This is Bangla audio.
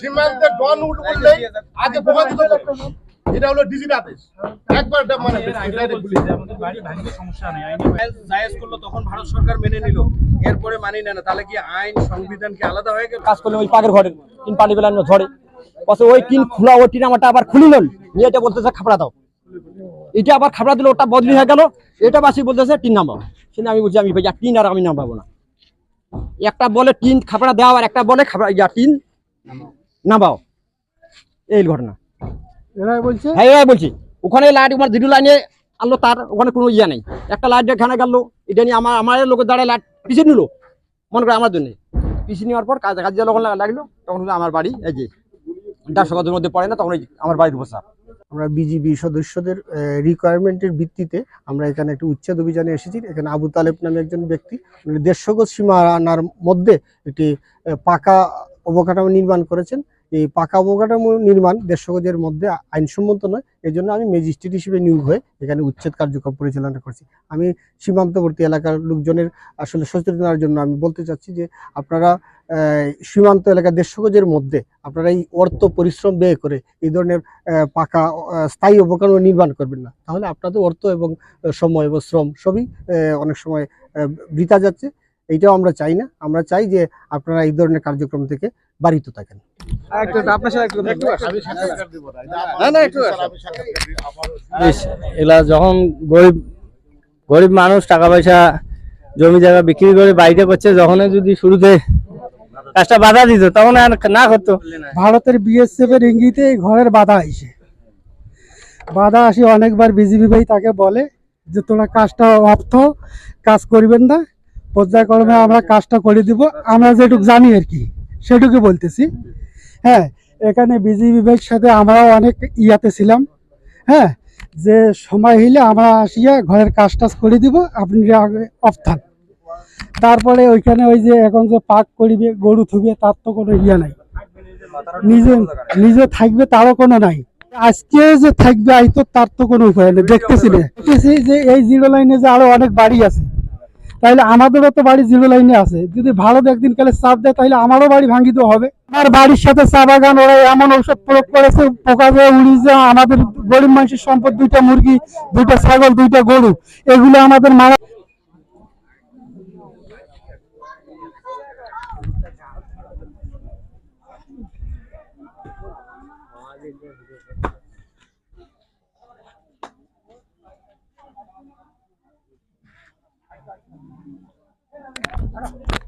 সীমান্তে ডন আগে প্রমাণিত এটা হলো আদেশ। একবার এটা মানে আমাদের বাড়ি ভাঙতে সমস্যা নেই আইনি জায়েজ করল তখন ভারত সরকার মেনে নিল। এরপরে মানি নেয় না। তাহলে কি আইন সংবিধান কি আলাদা হয়ে গেল? কাজ করলে ওই পাকের ঘরে টিন পানি ঝড়ে পাশে ওই টিন খোলা ওই টিন আমারটা আবার খুলি নল নিয়ে এটা বলতেছে খাপড়া দাও। এটা আবার খাপড়া দিলে ওটা বদলি হয়ে গেল। এটা বাসি বলতেছে টিন নামাও সেটা আমি বলছি আমি ভাই টিন আর আমি নামাবো না। একটা বলে টিন খাপড়া দেওয়া আর একটা বলে খাপড়া ইয়া টিন নামাও। এই ঘটনা। বলছে? হ্যাঁ এরাই বলছি। ওখানে লাইট আমার দুটো লাইনে আনলো তার ওখানে কোনো ইয়া নেই। একটা লাইট এখানে গেল এটা নিয়ে আমার আমার লোকের দাঁড়ায় লাইট পিছিয়ে নিল মনে করে আমার জন্য। পিছিয়ে নেওয়ার পর কাজ কাজ যখন লাগল তখন আমার বাড়ি এই যে গজের মধ্যে পড়ে না তখন আমার বাড়ির বসা আমরা বিজিবি সদস্যদের রিকোয়ারমেন্টের ভিত্তিতে আমরা এখানে একটি উচ্ছেদ অভিযানে এসেছি। এখানে আবু তালেব নামে একজন ব্যক্তি দেড়শো গজ সীমানার মধ্যে একটি পাকা অবকাঠামো নির্মাণ করেছেন। এই পাকা অবকাঠামো নির্মাণ দেড়শো গজের মধ্যে আইনসম্মত নয় এই জন্য আমি ম্যাজিস্ট্রেট হিসেবে নিয়োগ হয়ে এখানে উচ্ছেদ কার্যক্রম পরিচালনা করছি। আমি সীমান্তবর্তী এলাকার লোকজনের আসলে সচেতনার জন্য আমি বলতে চাচ্ছি যে আপনারা সীমান্ত এলাকা দেড়শো গজের মধ্যে আপনারা এই অর্থ পরিশ্রম ব্যয় করে এই ধরনের পাকা স্থায়ী অবকাঠামো নির্মাণ করবেন না। তাহলে আপনাদের অর্থ এবং সময় এবং শ্রম সবই অনেক সময় বৃথা যাচ্ছে। এইটাও আমরা চাই না। আমরা চাই যে আপনারা এই ধরনের কার্যক্রম থেকে বাড়িত থাকেন। এগুলা যখন গরিব গরিব মানুষ টাকা পয়সা জমি জায়গা বিক্রি করে বাড়িতে করছে যখন যদি শুরুতে কাজটা বাধা দিত তখন আর না করতো। ভারতের বিএসএফ এর ইঙ্গিতে ঘরের বাধা আসে। বাধা আসি অনেকবার বিজিবি ভাই তাকে বলে যে তোরা কাজটা অর্থ কাজ করবেন না। পর্যায়ক্রমে আমরা কাজটা করে দিব। আমরা যেটুকু জানি আর কি। সেটুকু বলতেছি। হ্যাঁ এখানে বিজিবি ভাইয়ের সাথে আমরাও অনেক ইয়াতে ছিলাম। হ্যাঁ যে সময় হইলে আমরা আসিয়া ঘরের কাজ টাজ করে দিব, আপনি অফ তারপরে ওইখানে ওই যে এখন যে পাক করিবে, গরু থুবে তার তো কোনো ইয়া নাই। নিজে নিজে থাকবে তারও কোনো নাই। আজকে যে থাকবে, আইতো তার তো কোনো উপায় নেই। দেখতেছি দেখতেছি যে এই জিরো লাইনে যে আরও অনেক বাড়ি আছে। তাইলে আমাদেরও তো বাড়ি জিরো লাইনে আছে। যদি ভারত একদিন কালে চাপ দেয় তাহলে আমারও বাড়ি ভাঙিত হবে। আমার বাড়ির সাথে চা বাগান, ওরা এমন ঔষধ প্রয়োগ করেছে, পোকা যে উড়ি যে আমাদের গরিব মানুষের সম্পদ, দুইটা মুরগি, দুইটা ছাগল, দুইটা গরু, এগুলো আমাদের মারা Bueno.